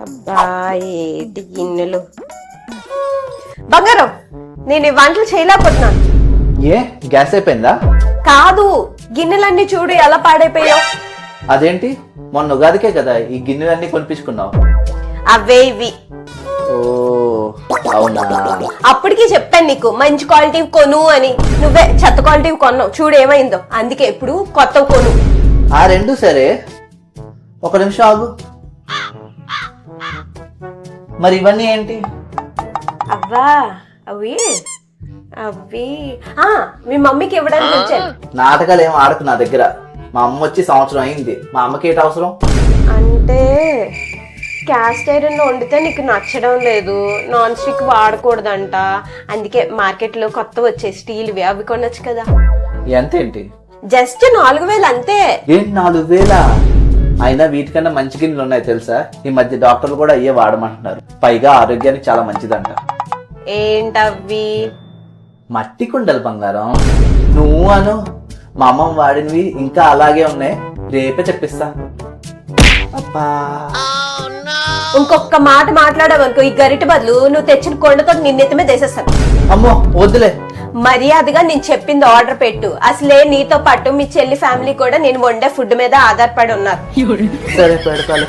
అబ్బా ఏంటి గిన్నెలు బంగారం నేను ఈ వంటలు చేయలేకపోతున్నాను. ఏ గ్యాస్ అయిపోయిందా? కాదు గిన్నెలన్నీ చూడు ఎలా పాడైపోయావు. అదేంటి? మొన్న ఉగాదికే కదా ఈ గిన్నెలన్నీ కొనిపించుకున్నావు. అవే ఇవి. ఓ అవునా? అప్పటికి చెప్పాను నీకు మంచి క్వాలిటీ కొను అని. నువ్వే చెత్త క్వాలిటీ కొన్నావు చూడు ఏమైందో. అందుకే ఇప్పుడు కొత్త కొను. ఆ రెండు సరే. ఒక నిమిషం ఆగు. మరి ఇవన్నీ ఏంటి? అవ్వా అవి అవి. ఆ మీ మమ్మీకి ఇవ్వడానికి వచ్చాను. నాటకాలు ఏం ఆడకు నా దగ్గర. మా అమ్మ వచ్చి సంవత్సరం అయింది. మా అమ్మకి ఏంటి అవసరం? అంటే క్యాస్ట్ ఐరన్ వండితే నీకు నచ్చడం లేదు. నాన్ స్టిక్ వాడకూడదంట. అందుకే మార్కెట్లో కొత్త వచ్చే స్టీల్వి అవి కొనొచ్చు కదా. ఎంత ఏంటి? జస్ట్ నాలుగు వేలు అంతే. ఏంటి నాలుగు వేల? అయినా వీటికన్నా మంచి గిన్నెలు ఉన్నాయి తెలుసా? ఈ మధ్య డాక్టర్లు కూడా అయ్యే వాడమంటున్నారు. పైగా ఆరోగ్యానికి చాలా మంచిదంట. ఏంటవి మట్టి కుండలు బంగారం. నువ్వు అను. మా అమ్మమ్మ వాడినవి ఇంకా అలాగే ఉన్నాయి. రేపే చెప్పిస్తా అబ్బా. ఇంకొక మాట మాట్లాడావనుకో ఈ గరిట బదులు నువ్వు తెచ్చిన కొండతో నిన్నెత్తమే వేసేస్తాను అమ్మో వద్దులే. మర్యాదగా నేను చెప్పింది ఆర్డర్ పెట్టు. అసలే నీతో పాటు మీ చెల్లి ఫ్యామిలీ కూడా నేను వండే ఫుడ్ మీద ఆధారపడి ఉన్నారు. సరే.